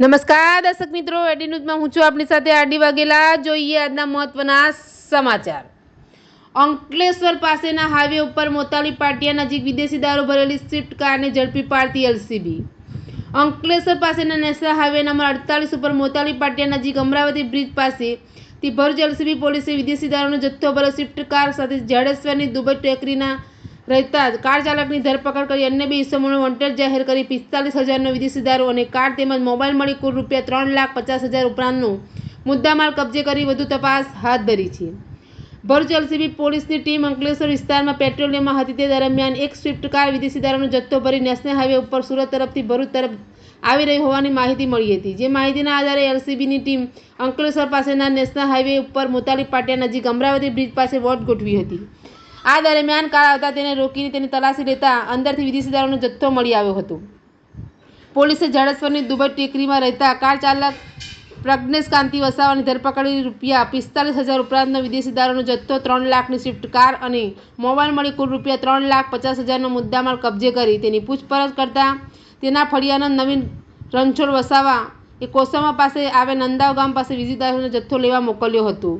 નમસ્કાર, દર્શક મિત્રો, એડી ન્યૂઝમાં હું છું આપની સાથે આડી વાઘેલા. જોઈએ આજના મહત્વના સમાચાર. અંકલેશ્વર પાસેના હાઈવે ઉપર મોતાલી પાટિયા નજીક વિદેશી દારૂ ભરેલી સ્વિફ્ટ કારને ઝડપી પાડતી એલસીબી. અંકલેશ્વર પાસેના નેશનલ હાઈવે નંબર અડતાલીસ ઉપર મોતાલી પાટિયા નજીક અમરાવતી બ્રિજ પાસે થી ભરૂચ એલસીબી પોલીસે વિદેશી દારૂનો જથ્થો ભરેલો સ્વિફ્ટ કાર સાથે જાડેશ્વરની દુબઈ ટેકરીના રહેતા કાર ચાલકની ધરપકડ કરી અન્ય બે ઇસમોને વોન્ટેડ જાહેર કરી પિસ્તાલીસ હજારનો વિદેશી દારૂ અને કાર તેમજ મોબાઈલ મળી કુલ રૂપિયા ત્રણ લાખ પચાસ હજાર ઉપરાંતનું મુદ્દામાલ કબજે કરી વધુ તપાસ હાથ ધરી છે. ભરૂચ એલસીબી પોલીસની ટીમ અંકલેશ્વર વિસ્તારમાં પેટ્રોલિયમમાં હતી. તે દરમિયાન એક સ્વિફ્ટ કાર વિદેશી દારૂનો જથ્થો ભરી નેશનલ હાઈવે ઉપર સુરત તરફથી ભરૂચ તરફ આવી રહી હોવાની માહિતી મળી હતી. જે માહિતીના આધારે એલસીબીની ટીમ અંકલેશ્વર પાસેના નેશનલ હાઈવે ઉપર મોતાલી પાટિયા નજીક અમરાવતી બ્રિજ પાસે વોટ ગોઠવી હતી. આ દરમિયાન કાર આવતા તેને રોકીને તેની તલાશી લેતા અંદરથી વિદેશી દારૂનો જથ્થો મળી આવ્યો હતો. પોલીસે જાડેશ્વરની દુબઈ ટેકરીમાં રહેતા કાર ચાલક પ્રજ્ઞેશ કાંતિ વસાવાની ધરપકડી રૂપિયા પિસ્તાલીસ હજાર ઉપરાંતનો વિદેશી દારૂનો જથ્થો ત્રણ લાખની સ્વિફ્ટ કાર અને મોબાઈલ મળી કુલ રૂપિયા ત્રણ લાખ પચાસ હજારનો મુદ્દામાલ કબજે કરી તેની પૂછપરછ કરતા તેના ફળિયાના નવીન રણછોડ વસાવા એ કોસમા પાસે આવે નંદાવ ગામ પાસે વિદેશી જથ્થો લેવા મોકલ્યો હતો.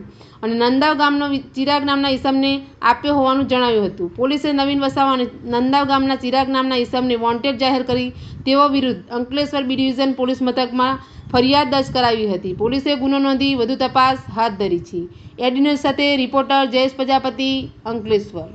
અને નંદાવ ગામનો ચિરાગ નામના ઈસમને આપ્યો હોવાનું જણાવ્યું હતું. પોલીસે નવીન વસાવા અને નંદાવ ગામના ચિરાગ નામના ઈસમને વોન્ટેડ જાહેર કરી તેઓ વિરુદ્ધ અંકલેશ્વર બી ડિવિઝન પોલીસ મથકમાં ફરિયાદ દર્જ કરાવી હતી. પોલીસે ગુનો નોંધી વધુ તપાસ હાથ ધરી છે. એડી સાથે રિપોર્ટર જયેશ પ્રજાપતિ, અંકલેશ્વર.